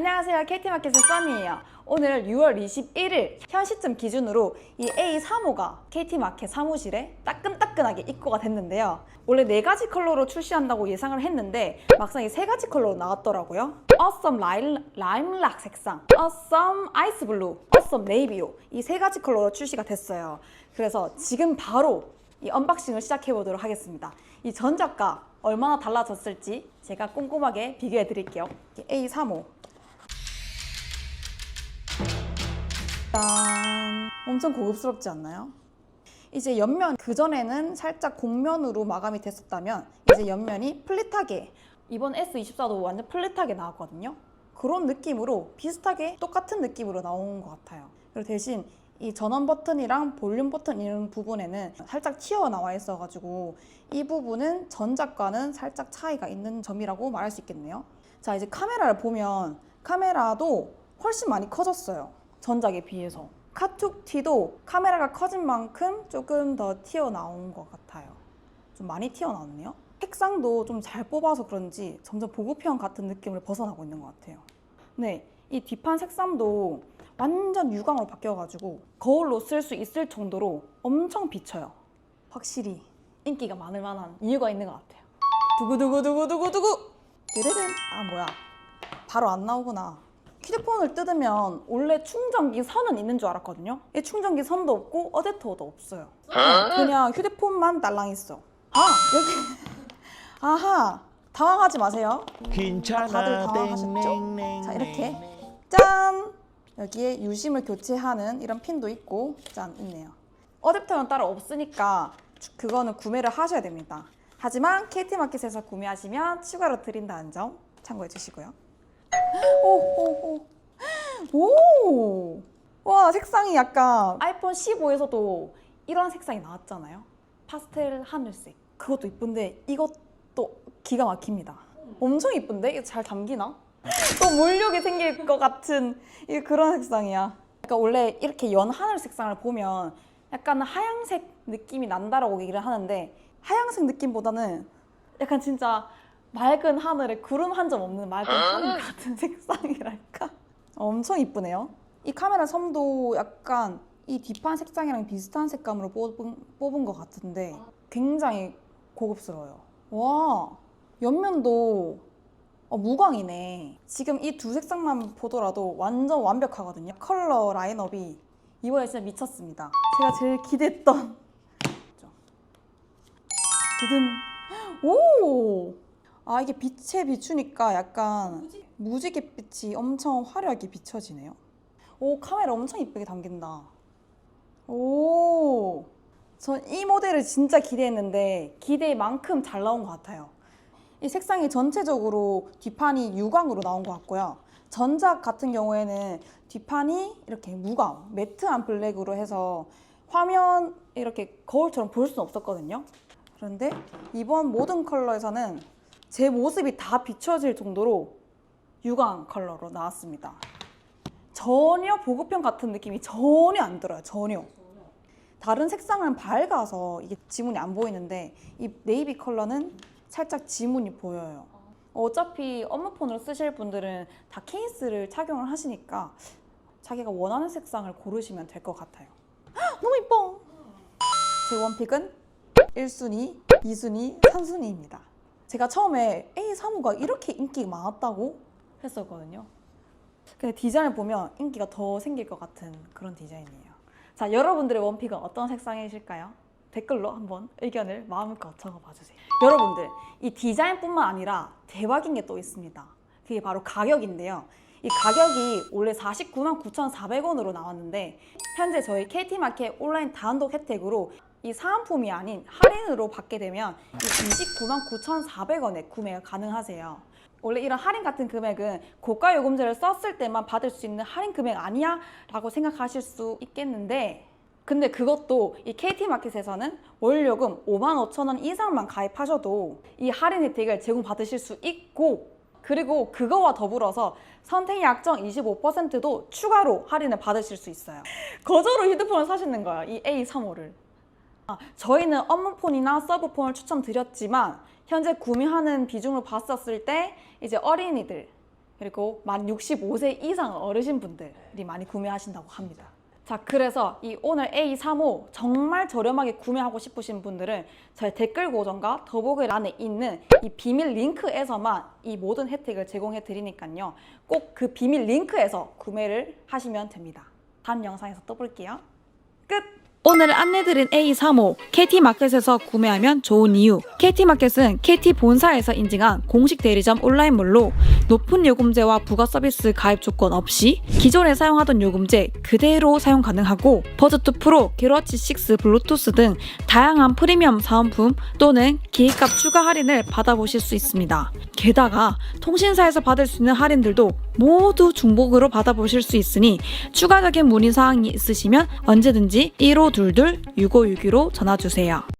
안녕하세요. KT마켓의 써니예요. 오늘 6월 21일 현 시점 기준으로 이 A35가 KT마켓 사무실에 따끈따끈하게 입고가 됐는데요. 원래 네 가지 컬러로 출시한다고 예상을 했는데 막상 이세 가지 컬러로 나왔더라고요. 라일, 라임락 색상, Awesome 아이스 블루, Awesome 네이비로 이세 가지 컬러로 출시가 됐어요. 그래서 지금 바로 이 언박싱을 시작해 보도록 하겠습니다. 이 전작과 얼마나 달라졌을지 제가 꼼꼼하게 비교해 드릴게요. A35 짠. 엄청 고급스럽지 않나요? 이제 옆면 그전에는 살짝 곡면으로 마감이 됐었다면 이제 옆면이 플릿하게 이번 S24도 완전 플릿하게 나왔거든요. 그런 느낌으로 비슷하게 똑같은 느낌으로 나온 것 같아요. 그리고 대신 이 전원 버튼이랑 볼륨 버튼 이런 부분에는 살짝 튀어나와 있어가지고 이 부분은 전작과는 살짝 차이가 있는 점이라고 말할 수 있겠네요. 자 이제 카메라를 보면 카메라도 훨씬 많이 커졌어요. 전작에 비해서. 카툭 T도 카메라가 커진 만큼 조금 더 튀어나온 것 같아요. 좀 많이 튀어나왔네요. 색상도 좀 잘 뽑아서 그런지 점점 보급형 같은 느낌을 벗어나고 있는 것 같아요. 네, 이 뒷판 색상도 완전 유광으로 바뀌어가지고 거울로 쓸 수 있을 정도로 엄청 비쳐요. 확실히 인기가 많을 만한 이유가 있는 것 같아요. 두구두구두구두구두구 르르른 아 뭐야 바로 안 나오구나. 휴대폰을 뜯으면 원래 충전기 선은 있는 줄 알았거든요. 이 충전기 선도 없고 어댑터도 없어요. 그냥 휴대폰만 딸랑 있어. 아 여기 아하 당황하지 마세요. 괜찮아 다들 당황하셨죠? 자 이렇게 짠 여기에 유심을 교체하는 이런 핀도 있고 짠 있네요. 어댑터는 따로 없으니까 주- 그거는 구매를 하셔야 됩니다. 하지만 KT마켓에서 구매하시면 추가로 드린다는 점 참고해 주시고요. 오, 오, 오. 오! 와, 색상이 약간 아이폰 15에서도 이런 색상이 나왔잖아요. 파스텔 하늘색. 그것도 이쁜데 이것도 기가 막힙니다. 엄청 이쁜데? 이거 잘 담기나? 또 몰려게 생길 것 같은 이 그런 색상이야. 그러니까 원래 이렇게 연 하늘 색상을 보면 약간 하양색 느낌이 난다라고 얘기를 하는데 하양색 느낌보다는 약간 진짜 맑은 하늘에 구름 한 점 없는 맑은 하늘 같은 색상이랄까? 엄청 이쁘네요. 이 카메라 섬도 약간 이 뒷판 색상이랑 비슷한 색감으로 뽑은, 뽑은 것 같은데 굉장히 고급스러워요. 와, 옆면도 어, 무광이네. 지금 이 두 색상만 보더라도 완전 완벽하거든요. 컬러 라인업이 이번에 진짜 미쳤습니다. 제가 제일 기대했던 두둔 오! 아 이게 빛에 비추니까 약간 무지갯빛이 엄청 화려하게 비춰지네요. 오 카메라 엄청 이쁘게 담긴다. 오, 전 이 모델을 진짜 기대했는데 기대만큼 잘 나온 것 같아요. 이 색상이 전체적으로 뒷판이 유광으로 나온 것 같고요. 전작 같은 경우에는 뒷판이 이렇게 무광, 매트한 블랙으로 해서 화면 이렇게 거울처럼 볼 수는 없었거든요. 그런데 이번 모든 컬러에서는 제 모습이 다 비춰질 정도로 유광 컬러로 나왔습니다. 전혀 보급형 같은 느낌이 전혀 안 들어요. 전혀. 다른 색상은 밝아서 이게 지문이 안 보이는데 이 네이비 컬러는 살짝 지문이 보여요. 어차피 업무폰으로 쓰실 분들은 다 케이스를 착용을 하시니까 자기가 원하는 색상을 고르시면 될 것 같아요. 헉, 너무 이뻐! 제 원픽은 1순위, 2순위, 3순위입니다. 제가 처음에 A35가 이렇게 인기가 많았다고 했었거든요. 근데 디자인을 보면 인기가 더 생길 것 같은 그런 디자인이에요. 자, 여러분들의 원픽은 어떤 색상이실까요? 댓글로 한번 의견을 마음껏 적어봐 주세요. 여러분들, 이 디자인뿐만 아니라 대박인 게 또 있습니다. 그게 바로 가격인데요. 이 가격이 원래 49만 9,400원으로 나왔는데 현재 저희 KT마켓 온라인 단독 혜택으로 이 사은품이 아닌 할인으로 받게 되면 이 29만 9,400원에 구매가 가능하세요. 원래 이런 할인 같은 금액은 고가 요금제를 썼을 때만 받을 수 있는 할인 금액 아니야? 라고 생각하실 수 있겠는데 근데 그것도 이 KT마켓에서는 월요금 5만 5천 원 이상만 가입하셔도 이 할인 혜택을 제공받으실 수 있고 그리고 그거와 더불어서 선택 약정 25%도 추가로 할인을 받으실 수 있어요. 거저로 휴대폰을 사시는 거예요. 이 A35를. 아, 저희는 업무폰이나 서브폰을 추천드렸지만 현재 구매하는 비중을 봤었을 때 이제 어린이들 그리고 만 65세 이상 어르신분들이 많이 구매하신다고 합니다. 자, 그래서 이 오늘 A35 정말 저렴하게 구매하고 싶으신 분들은 저희 댓글 고정과 더보기란에 있는 이 비밀 링크에서만 이 모든 혜택을 제공해 드리니까요. 꼭 그 비밀 링크에서 구매를 하시면 됩니다. 다음 영상에서 또 볼게요. 끝! 오늘 안내드린 A35 KT마켓에서 구매하면 좋은 이유. KT마켓은 KT 본사에서 인증한 공식 대리점 온라인몰로 높은 요금제와 부가 서비스 가입 조건 없이 기존에 사용하던 요금제 그대로 사용 가능하고 버즈2 프로, 게러치 6 블루투스 등 다양한 프리미엄 사은품 또는 기획값 추가 할인을 받아보실 수 있습니다. 게다가 통신사에서 받을 수 있는 할인들도 모두 중복으로 받아보실 수 있으니 추가적인 문의 사항이 있으시면 언제든지 1522-6562로 전화 주세요.